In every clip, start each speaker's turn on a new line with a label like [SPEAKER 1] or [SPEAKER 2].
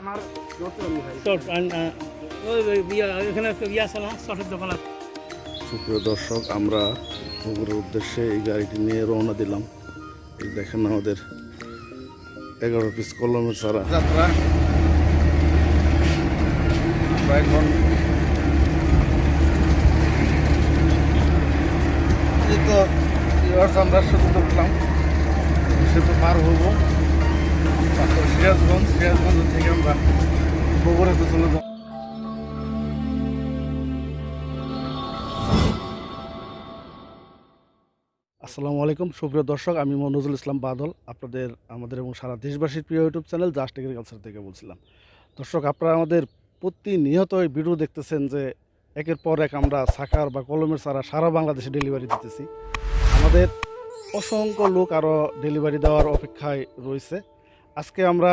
[SPEAKER 1] আমার
[SPEAKER 2] এখানে একটা আছে চটের দোকান আছে।
[SPEAKER 3] সুপ্রিয় দর্শক আমরা পুকুরের উদ্দেশ্যে এই গাড়িটি নিয়ে রওনা দিলাম। এই দেখেন আমাদের এগারো পিস কলমের চারা। যাত্রা। আমরা এখন এই তো আমরা সেতু উঠলাম সেতু পার হব। আসসালামু আলাইকুম, সুপ্রিয় দর্শক, আমি মনোজুল ইসলাম বাদল, আপনাদের, আমাদের এবং সারা দেশবাসীর প্রিয় ইউটিউব চ্যানেল জাস্ট এগ্রিকালচার থেকে বলছিলাম। দর্শক, আপনারা আমাদের প্রতিনিয়ত এই ভিডিও দেখতেছেন যে একের পর এক আমরা সাকার বা কলমের সারা সারা বাংলাদেশে ডেলিভারি দিতেছি। আমাদের অসংখ্য লোক আরও ডেলিভারি দেওয়ার অপেক্ষায় রয়েছে। আজকে আমরা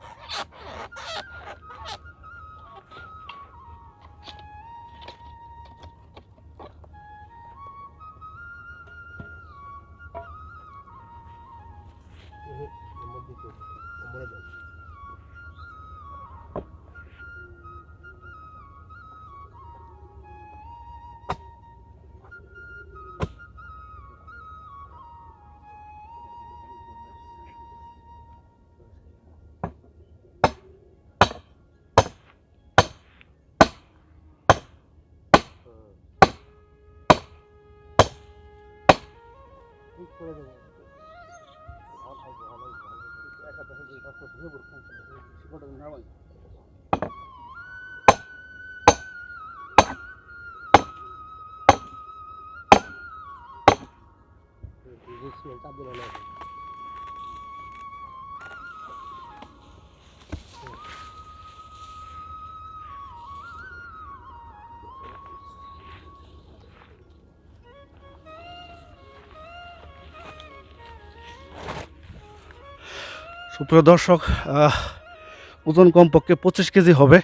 [SPEAKER 2] লাগতেছে খুব চাপ দিল
[SPEAKER 3] সুপ্রিয় দর্শক ওজন কমপক্ষে পঁচিশ কেজি হবে।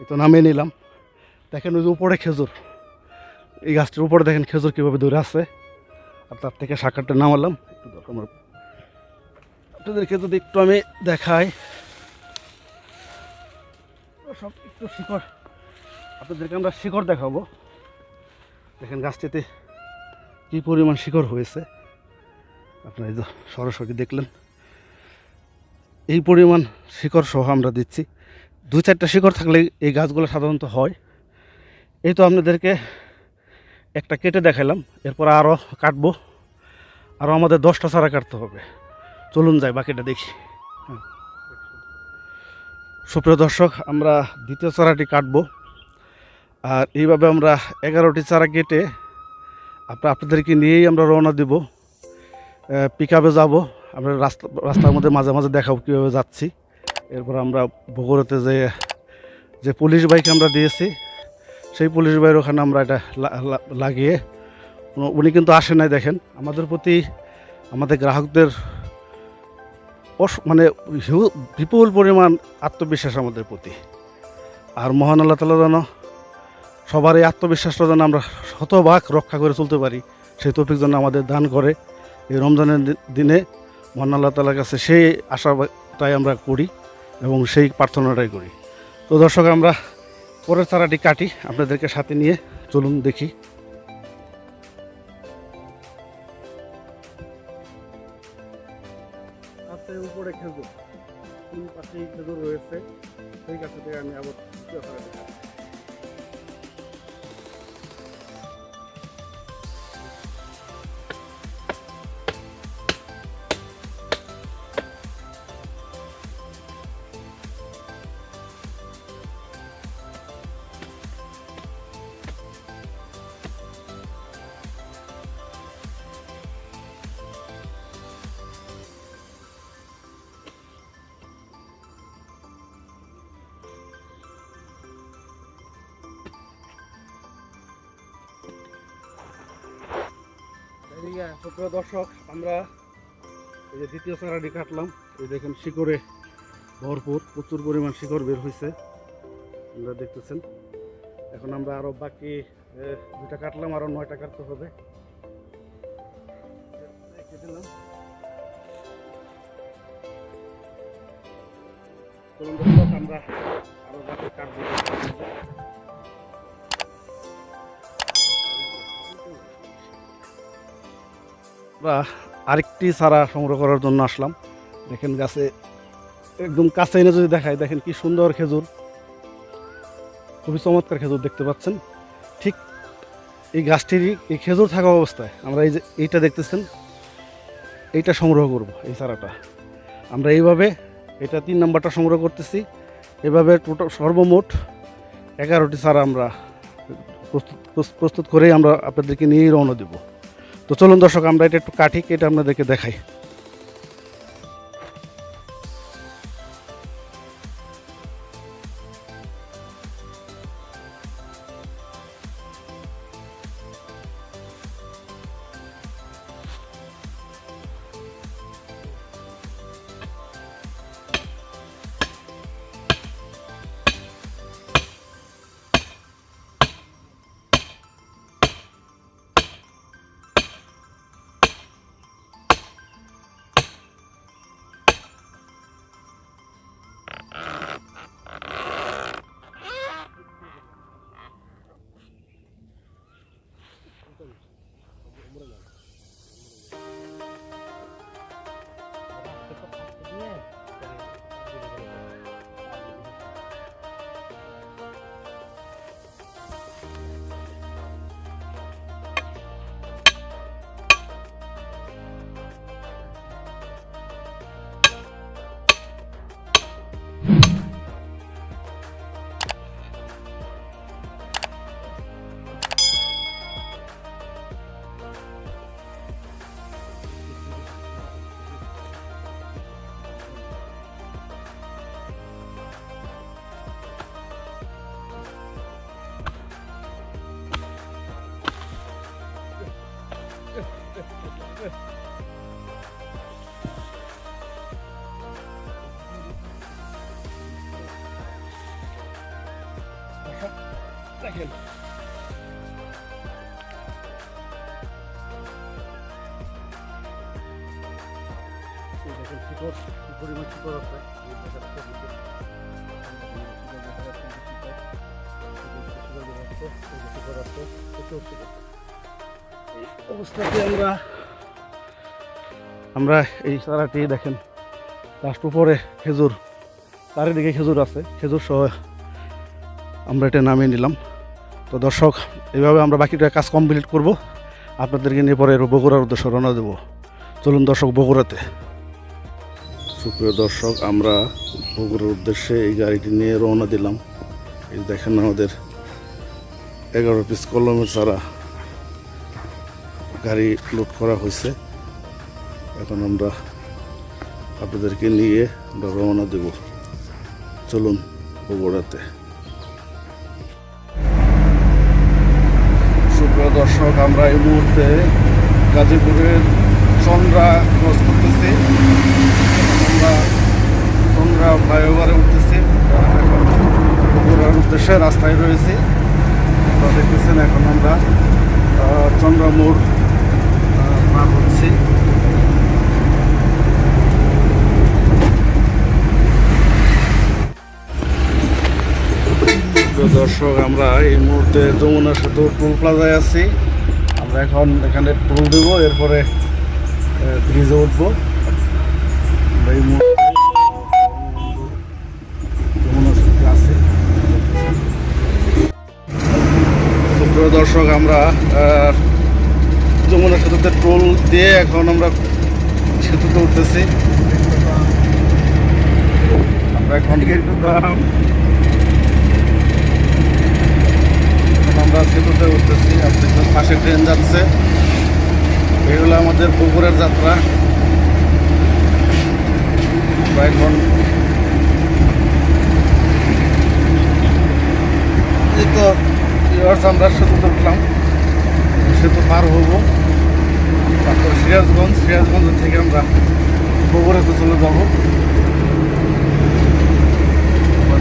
[SPEAKER 3] এই তো নামিয়ে নিলাম। দেখেন ওই যে উপরে খেজুর। এই গাছটির উপরে দেখেন খেজুর কীভাবে দূরে আছে। আর তার থেকে শাখাটা নামালাম। একটু দরকার আপনাদেরকে যদি একটু আমি দেখাই। সব একটু শিকড়। আপনাদেরকে আমরা শিকড় দেখাবো। দেখেন গাছটিতে কী পরিমাণ শিকড় হয়েছে। আপনারা এই সরাসরি দেখলেন। এই পরিমাণ শিকড় সহ আমরা দিচ্ছি। দু চারটা শিকড় থাকলে এই গাছগুলো সাধারণত হয়। এই তো আপনাদেরকে একটা কেটে দেখালাম, এরপর আরও কাটবো। আরও আমাদের দশটা চারা কাটতে হবে। চলুন যাই বাকিটা দেখি। হ্যাঁ। সুপ্রিয় দর্শক, আমরা দ্বিতীয় চারাটি কাটবো। আর এইভাবে আমরা এগারোটি চারা কেটে আপনার আপনাদেরকে নিয়েই আমরা রওনা দেব। পিক আপে যাব। আমরা রাস্তা রাস্তার মধ্যে মাঝে মাঝে দেখাবো কীভাবে যাচ্ছি। এরপর আমরা বগুড়াতে যে যে পুলিশ বাইক আমরা দিয়েছি, সেই পুলিশ বাইর ওখানে আমরা এটা লাগিয়ে উনি- কিন্তু আসে নাই দেখেন। আমাদের প্রতি আমাদের গ্রাহকদের অস- মানে বিপুল পরিমাণ আত্মবিশ্বাস আমাদের প্রতি। আর মহান আল্লাহ তালা যেন সবার এই আত্মবিশ্বাসটা যেন আমরা শতভাগ রক্ষা করে চলতে পারি, সেই তৌফিক যেন আমাদের দান করে। এই রমজানের দিনে মহান আল্লাহ তালার কাছে সেই আশাটাই আমরা করি এবং সেই প্রার্থনাটাই করি। তো দর্শক, আমরা পরের চারাটি কাটি, আপনাদেরকে সাথে নিয়ে চলুন দেখি। উপরে খেজুর রয়েছে, সেই কাছে থেকে আমি আবার সুপ্রিয় দর্শক, আমরা এই যে দ্বিতীয় চারাটি কাটলাম। এই দেখেন শিকড়ে ভরপুর, প্রচুর পরিমাণ শিকড় বের হয়েছে আপনারা দেখতেছেন। এখন আমরা আরও বাকি দুটা কাটলাম আরও নয়টা কাটতে হবে। আরেকটি চারা সংগ্রহ করার জন্য আসলাম। দেখেন গাছে একদম কাছে এনে যদি দেখায় দেখেন কি সুন্দর খেজুর। খুবই চমৎকার খেজুর দেখতে পাচ্ছেন। ঠিক এই গাছটিরই এই খেজুর থাকা অবস্থায় আমরা এই যে এইটা দেখতেছেন, এইটা সংগ্রহ করব এই চারাটা। আমরা এইভাবে এটা তিন নাম্বারটা সংগ্রহ করতেছি। এভাবে টোটাল সর্বমোট এগারোটি চারা আমরা প্রস্তুত প্রস্তুত করেই আমরা আপনাদেরকে নিয়েই রওনা দেবো। তো চলুন দর্শক আমরা এটা একটু কেটে আপনাদেরকে দেখাই। শিকড়। এই অবস্থাতে আমরা আমরা এই চারাটি দেখেন লাস্ট উপরে খেজুর, চারিদিকে খেজুর আছে, খেজুর সহ আমরা এটা নামিয়ে নিলাম। তো দর্শক এইভাবে আমরা বাকিটা কাজ কমপ্লিট করব। আপনাদেরকে নিয়ে পরে বগুড়ার উদ্দেশ্যে রওনা দেবো। চলুন দর্শক, বগুড়াতে। সুপ্রিয় দর্শক, আমরা বগুড়ার উদ্দেশ্যে এই গাড়িটি নিয়ে রওনা দিলাম। এই দেখেন আমাদের এগারো পিস কলমের চারা গাড়ি লোড করা হয়েছে। এখন আমরা আপনাদেরকে নিয়ে আমরা রওনা দেব। চলুন বগুড়াতে সুপ্রিয় দর্শক, আমরা এই মুহূর্তে গাজীপুরের চন্দ্রা ক্রস করতেছি। আমরা চন্দ্রা ফ্লাইওভারে উঠতেছি। এখন উদ্দেশ্যে রাস্তায় রয়েছি। আপনারা দেখতেছেন এখন আমরা আহ, চন্দ্রা মোড় আহ, পার হচ্ছি। দর্শক আমরা এই মুহূর্তে যমুনা সেতু টোল প্লাজায় আছি। আমরা এখন এখানে টোল দেবো এরপরে ব্রিজে উঠবো। আমরা এই দর্শক আমরা যমুনা সেতুতে টোল দিয়ে এখন আমরা সেতুতে উঠতেছি। আমরা এখন আমরা সেতুতে উঠতেছি। দেখবেন পাশে ট্রেন যাচ্ছে। এই হলো আমাদের পুকুরের যাত্রা। আমরা এখন এই তো আমরা সেতুতে উঠলাম। সেতু পার হব। তারপর সিরাজগঞ্জ। সিরাজগঞ্জ থেকে আমরা বগুড়াতে চলে যাব।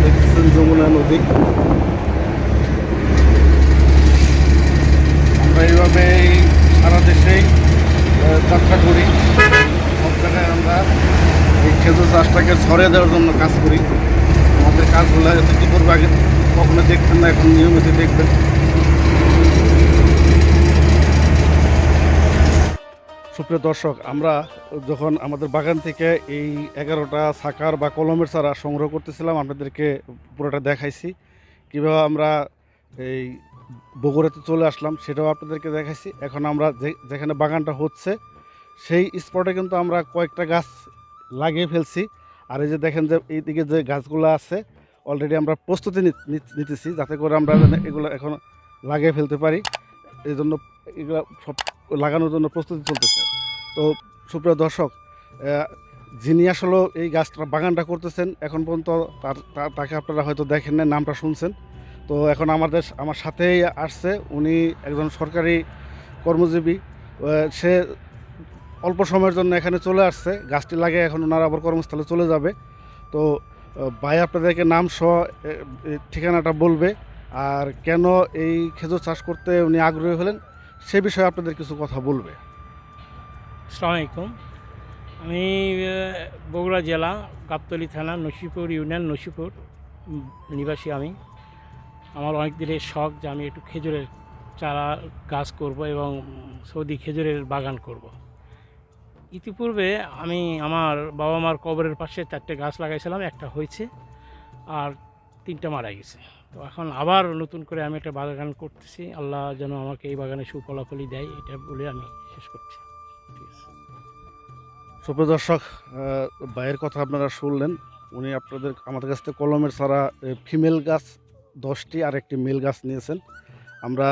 [SPEAKER 3] দেখতেছেন যমুনা নদী। আমরা এইভাবে সারা দেশেই আহ, যাত্রা করি সব জায়গায় আমরা এই খেজুর চাষটাকে ছড়িয়ে দেওয়ার জন্য কাজ করি। আমাদের কাজগুলো যাতে কী করব আগে, কখনো দেখতেন না, এখন নিয়মিত দেখবেন। সুপ্রিয় দর্শক, আমরা যখন আমাদের বাগান থেকে এই এগারোটা সাকার বা কলমের চারা সংগ্রহ করতেছিলাম, আপনাদেরকে পুরোটা দেখাইছি। কীভাবে আমরা এই বগুড়াতে চলে আসলাম সেটাও আপনাদেরকে দেখাইছি। এখন আমরা যেখানে বাগানটা হচ্ছে, সেই স্পটে কিন্তু আমরা কয়েকটা গাছ লাগিয়ে ফেলছি। আর এই যে দেখেন যে এইদিকে যে গাছগুলো আছে অলরেডি আমরা প্রস্তুতি নিতেছি যাতে করে আমরা এগুলো এখন লাগিয়ে ফেলতে পারি। এই জন্য এগুলো সব লাগানোর জন্য প্রস্তুতি চলতেছে। তো সুপ্রিয় দর্শক যিনি আসলে এই গাছটা বাগানটা করতেছেন, এখন পর্যন্ত তার তাকে আপনারা হয়তো দেখেন না নামটা শুনছেন। তো এখন আমাদের আমার সাথেই আসছে। উনি একজন সরকারি কর্মজীবী। সে অল্প সময়ের জন্য এখানে চলে আসছে। গাছটি লাগে এখন ওনারা আবার কর্মস্থলে চলে যাবে। তো ভাই আপনাদেরকে নাম সহ ঠিকানাটা বলবে। আর কেন এই খেজুর চাষ করতে উনি আগ্রহী হলেন, সে বিষয়ে আপনাদের কিছু কথা বলবে।
[SPEAKER 2] আসসালামু আলাইকুম। আমি বগুড়া জেলা, গাবতলী থানা, নসিপুর ইউনিয়ন, নসিপুর নিবাসী আমি। আমার অনেক দিনের শখ যে আমি একটু খেজুরের চারা গাছ করব এবং সৌদি খেজুরের বাগান করব। ইতিপূর্বে আমি আমার বাবা মার কবরের পাশে চারটে গাছ লাগাইছিলাম, একটা হয়েছে আর তিনটা মারা গেছে। তো এখন আবার নতুন করে আমি একটা বাগান করতেছি। আল্লাহ যেন আমাকে এই বাগানে সুফলাফলি দেয়, এটা বলে আমি শেষ করছি।
[SPEAKER 3] সুপ্রিয় দর্শক ভাইয়ের কথা আপনারা শুনলেন। উনি আপনাদের, আমাদের কাছ থেকে কলমের ছাড়া ফিমেল গাছ, দশটি আর একটি মেল গাছ নিয়েছেন। আমরা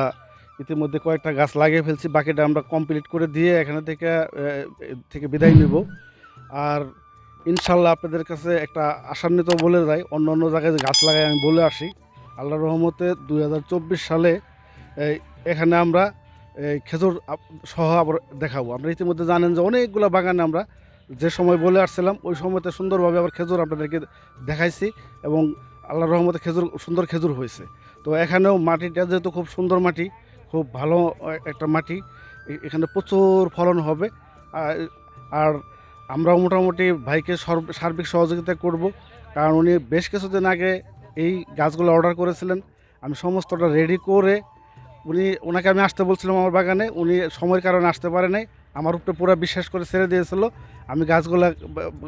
[SPEAKER 3] ইতিমধ্যে কয়েকটা গাছ লাগিয়ে ফেলছি, বাকিটা আমরা কমপ্লিট করে দিয়ে এখানে থেকে থেকে বিদায় নিব। আর ইনশাল্লাহ আপনাদের কাছে একটা আশান্বিত বলে যাই, অন্য অন্য জায়গায় গাছ লাগাই আমি বলে আসি। আল্লাহ রহমতে দু হাজার চব্বিশ সালে এখানে আমরা খেজুর সহ আবার দেখাবো। আমরা ইতিমধ্যে জানেন যে অনেকগুলো বাগানে আমরা যে সময় বলে আসছিলাম, ওই সময়তে সুন্দরভাবে আবার খেজুর আপনাদেরকে দেখাইছি এবং আল্লাহর রহমতে খেজুর, সুন্দর খেজুর হয়েছে। তো এখানেও মাটিটা যেহেতু খুব সুন্দর মাটি খুব ভালো একটা মাটি। এখানে প্রচুর ফলন হবে। আর আমরাও মোটামুটি ভাইকে সর্ব- সার্বিক সহযোগিতা করব। কারণ উনি বেশ কিছুদিন আগে এই গাছগুলো অর্ডার করেছিলেন। আমি সমস্তটা রেডি করে উনি, ওনাকে আমি আসতে বলছিলাম আমার বাগানে। উনি সময়ের কারণে আসতে পারে নাই। আমার উপরে পুরো বিশ্বাস করে ছেড়ে দিয়েছিল। আমি গাছগুলো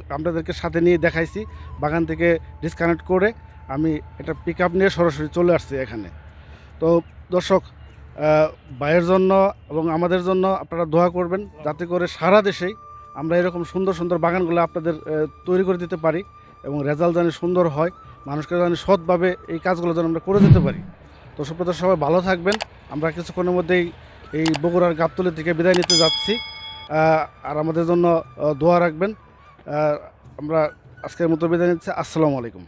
[SPEAKER 3] আপনাদেরকে সাথে নিয়ে দেখাইছি, বাগান থেকে ডিসকানেক্ট করে। আমি এটা পিক নিয়ে সরাসরি চলে আসছি এখানে। তো দর্শক ভাইয়ের জন্য এবং আমাদের জন্য আপনারা দোয়া করবেন যাতে করে সারা দেশেই আমরা এরকম সুন্দর সুন্দর বাগানগুলো আপনাদের তৈরি করে দিতে পারি এবং রেজাল্ট যেন সুন্দর হয়, মানুষকে যেন সৎভাবে এই কাজগুলো যেন আমরা করে দিতে পারি। তো সুপ্রত সবাই ভালো থাকবেন। আমরা কিছুক্ষণের মধ্যেই এই বগুড়ার গাবতলি থেকে বিদায় নিতে যাচ্ছি। আর আমাদের জন্য দোয়া রাখবেন। আমরা আজকের মতো বিদায় নিচ্ছি। আসসালামু আলাইকুম।